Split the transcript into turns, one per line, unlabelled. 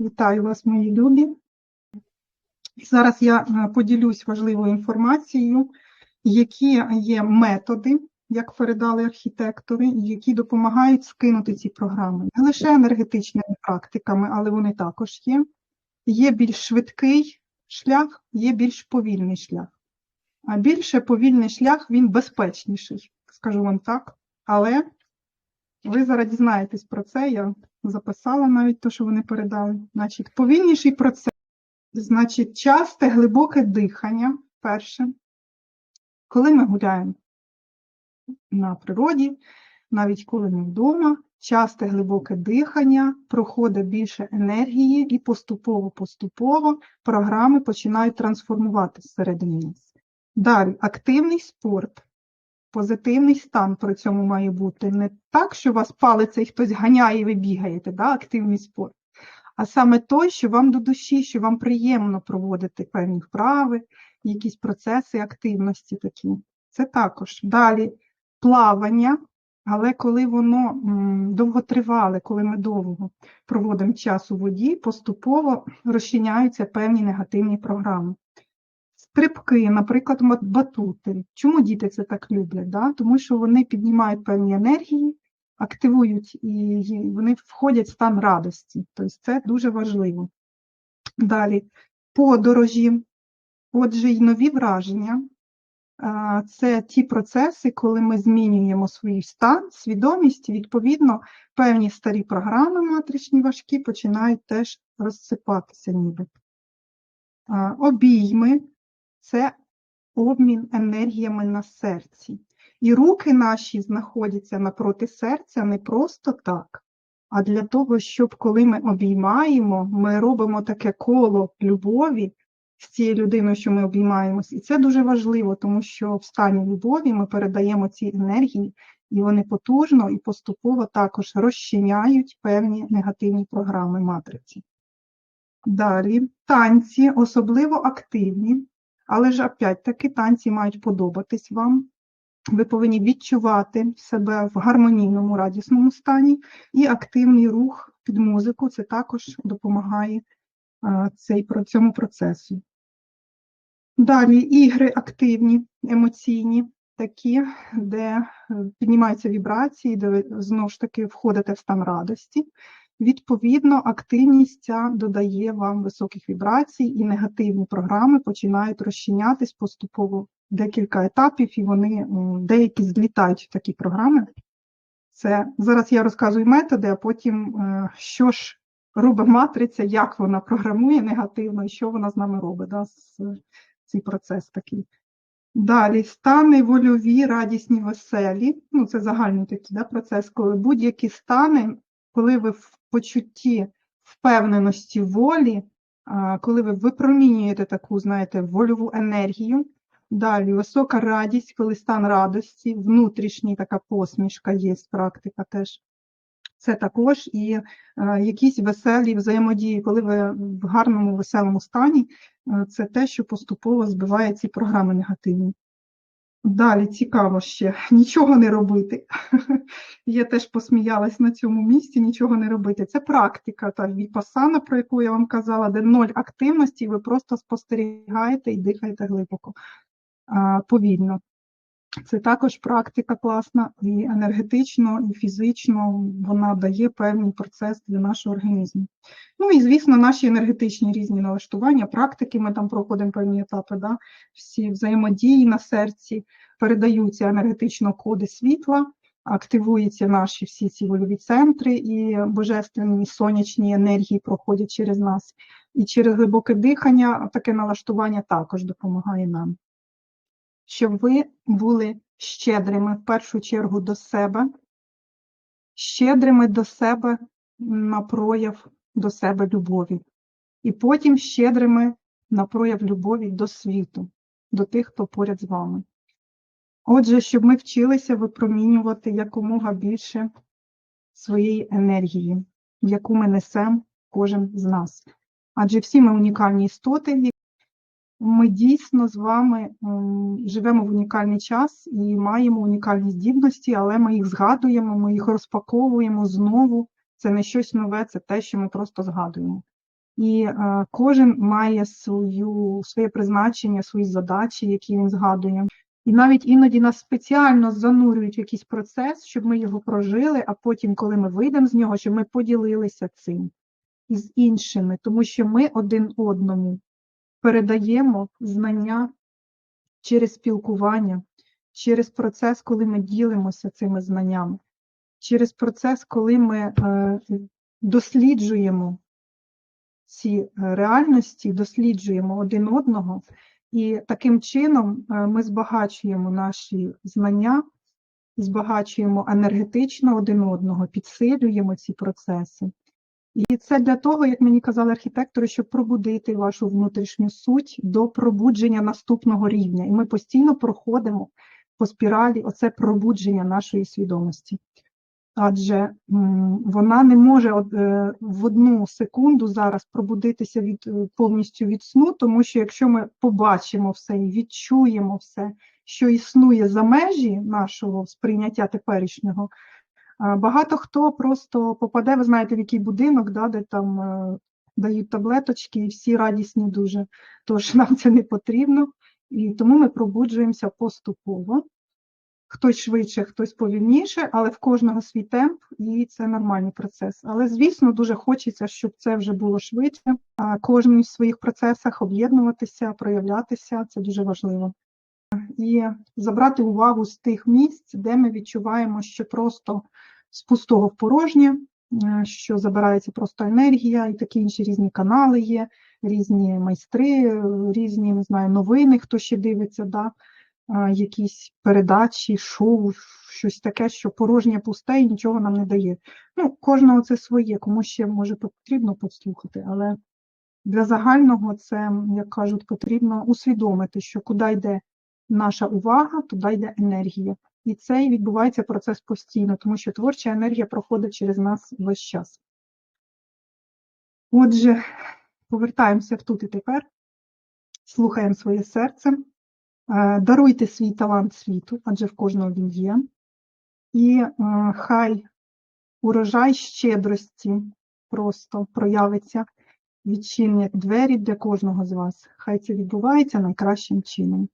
Вітаю вас, мої любі. Зараз я е, поділюсь важливою інформацією, які є методи, як передали архітектори, які допомагають скинути ці програми. Не лише енергетичними практиками, але вони також є. Є більш швидкий шлях, є більш повільний шлях. А більше повільний шлях він безпечніший, скажу вам так. Але ви зараз дізнаєтесь про це. Я записала навіть те, що вони передали. Значить, повільніший процес, значить, часте глибоке дихання. Перше, коли ми гуляємо на природі, навіть коли ми вдома, часте глибоке дихання, проходить більше енергії, і поступово-поступово програми починають трансформуватися всередині нас. Далі, активний спорт. Позитивний стан при цьому має бути не так, що вас палиться і хтось ганяє, і ви бігаєте, да, активний спорт, а саме той, що вам до душі, що вам приємно проводити певні вправи, якісь процеси активності такі. Це також. Далі плавання, але коли воно довготривале, коли ми довго проводимо час у воді, поступово розчиняються певні негативні програми. Стрибки, наприклад, батути. Чому діти це так люблять? Да? Тому що вони піднімають певні енергії, активують і вони входять в стан радості. Тобто це дуже важливо. Далі подорожі, отже, й нові враження. Це ті процеси, коли ми змінюємо свій стан, свідомість, відповідно, певні старі програми матричні важкі починають теж розсипатися ніби. Обійми це обмін енергіями на серці. І руки наші знаходяться напроти серця не просто так, а для того, щоб коли ми обіймаємо, ми робимо таке коло любові з цією людиною, що ми обіймаємось. І це дуже важливо, тому що в стані любові ми передаємо ці енергії, і вони потужно і поступово також розчиняють певні негативні програми матриці. Далі танці, особливо активні, але ж опять-таки танці мають подобатись вам. Ви повинні відчувати себе в гармонійному, радісному стані, і активний рух під музику це також допомагає а, цей, цьому процесу. Далі ігри активні, емоційні, такі, де е, піднімаються вібрації, де ви знову ж таки входите в стан радості. Відповідно, активність ця додає вам високих вібрацій, і негативні програми починають розчинятись поступово декілька етапів, і вони деякі злітають в такі програми. Це зараз я розказую методи, а потім е, що ж робить матриця, як вона програмує негативно і що вона з нами робить. Да, цей процес такий. Далі стани вольові, радісні, веселі. Ну, це загальний такий да, процес, коли будь-які стани, коли ви в почутті впевненості волі, коли ви випромінюєте таку, знаєте, вольову енергію. Далі висока радість, коли стан радості, внутрішній така посмішка є, практика теж. Це також і е, якісь веселі взаємодії, коли ви в гарному, веселому стані, е, це те, що поступово збиває ці програми негативні. Далі цікаво ще нічого не робити. Я теж посміялась на цьому місці, нічого не робити. Це практика, та віпасана, про яку я вам казала, де ноль активності, і ви просто спостерігаєте і дихаєте глибоко, повільно. Це також практика класна і енергетично, і фізично вона дає певний процес для нашого організму. Ну і, звісно, наші енергетичні різні налаштування, практики, ми там проходимо певні етапи, да? всі взаємодії на серці, передаються енергетично коди світла, активуються наші всі ці вольові центри і божественні сонячні енергії проходять через нас. І через глибоке дихання таке налаштування також допомагає нам щоб ви були щедрими в першу чергу до себе, щедрими до себе на прояв до себе любові, і потім щедрими на прояв любові до світу, до тих, хто поряд з вами. Отже, щоб ми вчилися випромінювати якомога більше своєї енергії, яку ми несемо кожен з нас. Адже всі ми унікальні істоти, ми дійсно з вами живемо в унікальний час і маємо унікальні здібності, але ми їх згадуємо, ми їх розпаковуємо знову. Це не щось нове, це те, що ми просто згадуємо. І е, кожен має свою, своє призначення, свої задачі, які він згадує. І навіть іноді нас спеціально занурюють в якийсь процес, щоб ми його прожили, а потім, коли ми вийдемо з нього, щоб ми поділилися цим із іншими, тому що ми один одному передаємо знання через спілкування, через процес, коли ми ділимося цими знаннями, через процес, коли ми е, досліджуємо ці е, реальності, досліджуємо один одного, і таким чином е, ми збагачуємо наші знання, збагачуємо енергетично один одного, підсилюємо ці процеси. І це для того, як мені казали архітектори, щоб пробудити вашу внутрішню суть до пробудження наступного рівня. І ми постійно проходимо по спіралі оце пробудження нашої свідомості. Адже вона не може е, в одну секунду зараз пробудитися від е, повністю від сну, тому що якщо ми побачимо все і відчуємо все, що існує за межі нашого сприйняття теперішнього, Багато хто просто попаде, ви знаєте, в який будинок, да, де там е, дають таблеточки, і всі радісні дуже. Тож нам це не потрібно, і тому ми пробуджуємося поступово. Хтось швидше, хтось повільніше, але в кожного свій темп, і це нормальний процес. Але, звісно, дуже хочеться, щоб це вже було швидше. Кожен в своїх процесах об'єднуватися, проявлятися це дуже важливо і забрати увагу з тих місць, де ми відчуваємо, що просто з пустого в порожнє, е, що забирається просто енергія, і такі інші різні канали є, різні майстри, різні не знаю, новини, хто ще дивиться, да, якісь передачі, шоу, щось таке, що порожнє пусте і нічого нам не дає. Ну, кожного це своє, кому ще може потрібно послухати, але для загального це, як кажуть, потрібно усвідомити, що куди йде наша увага, туди йде енергія. І цей відбувається процес постійно, тому що творча енергія проходить через нас весь час. Отже, повертаємося в тут і тепер, слухаємо своє серце, е, даруйте свій талант світу, адже в кожного він є. І е, хай урожай щедрості просто проявиться, відчинять двері для кожного з вас. Хай це відбувається найкращим чином.